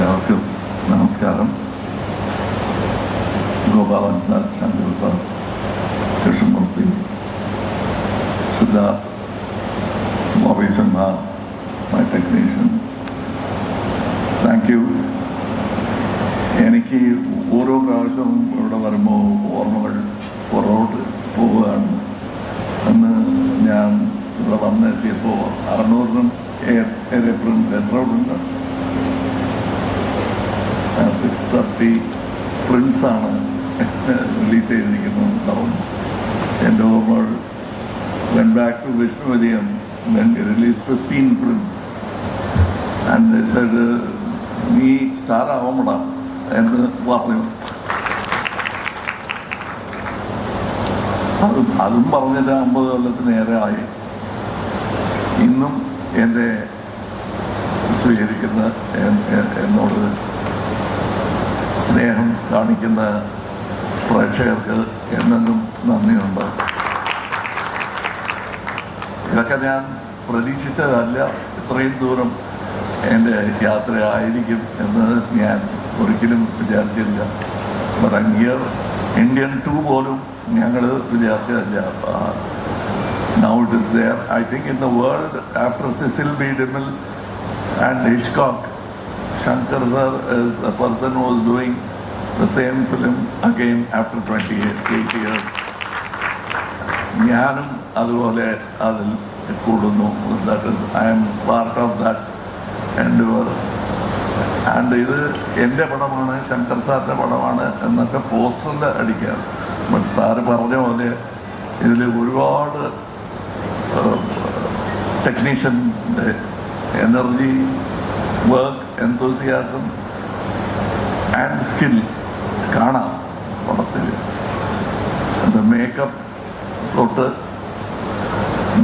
എല്ലാവർക്കും നമസ്കാരം Gopalan sir Shankar sir Krishnamoorthy Siddharth Bobby Simha my technician thank you എനിക്ക് ഓരോ പ്രാവശ്യവും ഇവിടെ വരുമ്പോൾ ഓർമ്മകൾ പുറകോട്ട് പോവുകയാണ് അന്ന് ഞാൻ ഇവിടെ വന്നെത്തിയപ്പോൾ അറുന്നൂറിനും ഏപ്രിൽ എത്ര ഉണ്ട് തേർട്ടി പ്രിൻസാണ് റിലീസ് ചെയ്തിരിക്കുന്നത് പറഞ്ഞു എന്റെ ഓർമ്മകൾ when back to വിഷ്ണുവരിയം when release fifteen prince and side നീ സ്റ്റാർ ആവമടാ എന്ന് പറഞ്ഞു. അതും അതും പറഞ്ഞിട്ട് അമ്പത് കൊല്ലത്തിനേറെ ആയി. ഇന്നും എന്റെ സ്വീകരിക്കുന്ന എന്നോട് സ്നേഹം കാണിക്കുന്ന പ്രേക്ഷകർക്ക് എന്നെന്നും നന്ദിയുണ്ട്. ഇതൊക്കെ ഞാൻ പ്രതീക്ഷിച്ചതല്ല. ഇത്രയും ദൂരം എന്റെ യാത്രയായിരിക്കും എന്ന് ഞാൻ ഒരിക്കലും വിചാരിച്ചില്ല. ഹിയർ ഇന്ത്യൻ ടു പോലും ഞങ്ങൾ വിചാരിച്ചതല്ല. Now it is there I think in the world after Cecil B DeMille and Hitchcock Shankar sir is a person who was doing the same film again after 28 years. ഞാനും അതുപോലെ അതിൽ കൂടുന്നു. That is I'm part of that endeavour and ഇത് എന്റെ പടമാണ് ശങ്കർ സാറിന്റെ പടമാണ് എന്നൊക്കെ പോസ്റ്ററിൽ അടിക്കാറ് ബട്ട് സാറ് പറഞ്ഞ പോലെ ഇതിൽ ഒരുപാട് ടെക്നീഷ്യന്റെ energy work എന്തോസിയാസം ആൻഡ് സ്കിൽ കാണാം പടത്തിൽ മേക്കപ്പ് തൊട്ട്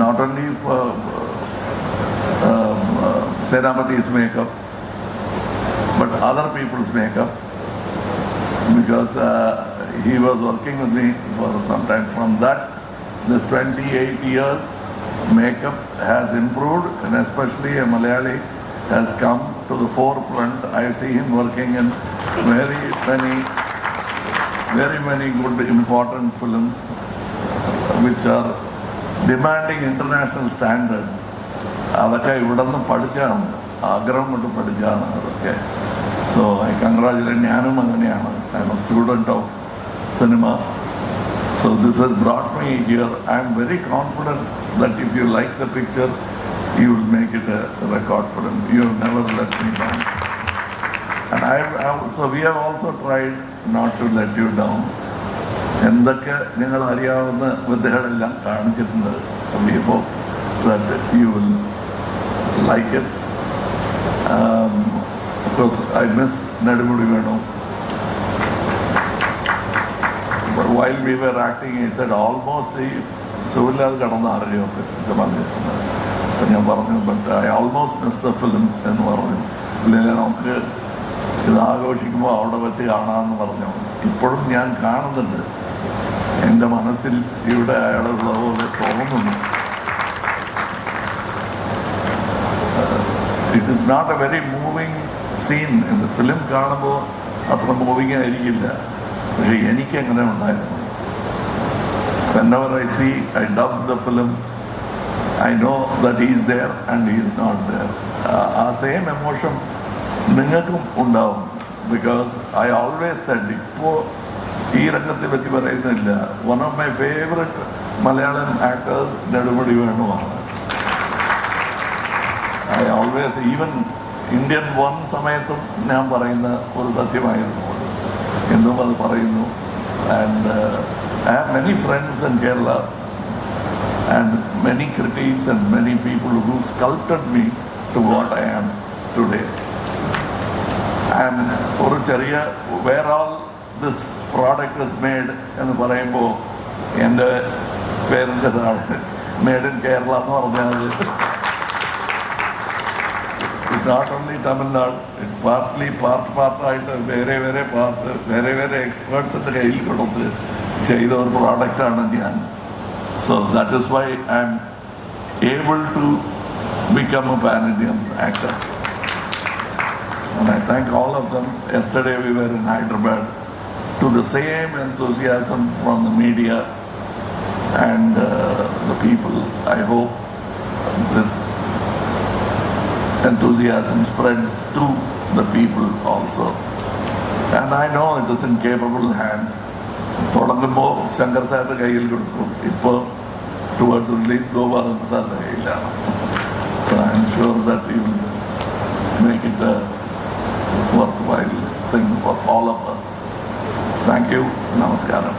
not only സേനാപതീസ് makeup but other peoples makeup because uh, he was working with me for some time. From that, this 28 years, makeup has improved, and especially a Malayali has come to the forefront. I see him working in very many, very many good, important films, which are demanding international standards. അതൊക്കെ ഇവിടെ നിന്ന് പഠിച്ചാണ് ആഗ്രഹം കൊണ്ട് പഠിച്ചാണ് അതൊക്കെ so I congratulate ഞാനും അങ്ങനെയാണ് I am a student of cinema so this has brought me here I am very confident that if you like the picture you it a record for him. You have never let me down. And I, I, so we have also tried not to let you down. എന്തൊക്കെ നിങ്ങൾ അറിയാവുന്ന വിദ്യകളെല്ലാം കാണിച്ചിട്ടുണ്ട് we hope that you will like it I miss Nedumudi Venu while we were acting he said almost ഈ സുഖമില്ലാതെ കടന്ന് ആരെയൊക്കെ ഒക്കെ പറഞ്ഞിട്ടുണ്ട് ഞാൻ പറഞ്ഞു but I almost miss the film എന്ന് പറഞ്ഞു. ഇല്ലെങ്കിൽ നമുക്ക് ഇത് ആഘോഷിക്കുമ്പോൾ അവിടെ വെച്ച് കാണാമെന്ന് പറഞ്ഞു. ഇപ്പോഴും ഞാൻ കാണുന്നുണ്ട്. എന്റെ മനസ്സിൽ ഇവിടെ അയാളുള്ള പോലെ തോന്നുന്നു. It is not a very moving scene എന്ന് ഫിലിം കാണുമ്പോൾ അത്ര മൂവിങ് ആയിരിക്കില്ല. പക്ഷെ എനിക്ക് അങ്ങനെ ഉണ്ടായിരുന്നു. When I see I dub the film, I know that is is and is not. ആ- ആ സെയിം എമോഷൻ നിങ്ങൾക്കും ഉണ്ടാവും ബിക്കോസ് ഐ ഓൾവേസ് സെഡ് ഇപ്പോൾ ഈ രംഗത്തെ പറ്റി പറയുന്നില്ല. One of my favourite Malayalam actors Nedumudi വേണുവാണ് I always even Indian one സമയത്തും ഞാൻ പറയുന്ന ഒരു സത്യമായിരുന്നു. എന്നും അത് പറയുന്നു. And I have many friends in Kerala and many critics and many people who sculpted me to what I am today and ഒരു ചെറിയ where all this product is made എന്ന് പറയുമ്പോൾ എന്റെ പേരിന്റെ താഴെ മെയ്ഡ് ഇൻ കേരള എന്ന് പറഞ്ഞാൽ not only Tamil Nadu partly part പാർട്ടായിട്ട് വേറെ വേറെ പാർട്ട് വേറെ വേറെ എക്സ്പേർട്സിന്റെ കയ്യിൽ കൊടുത്ത് ചെയ്ത ഒരു പ്രോഡക്റ്റാണ് ഞാൻ. So that is why I'm able to become a pan-Indian actor. And I thank all of them. Yesterday we were in Hyderabad to the same enthusiasm from the media and uh, the people. I hope this enthusiasm spreads to the people also. And I know it is in capable hands. തുടങ്ങുമ്പോൾ ശങ്കർ സാറിന്റെ കയ്യിൽ കൊടുത്തു. ഇപ്പോൾ towards release Gopalan സാറിന്റെ കയ്യിലാണ്. Sure that you make it worthwhile thing for all of thank you നമസ്കാരം.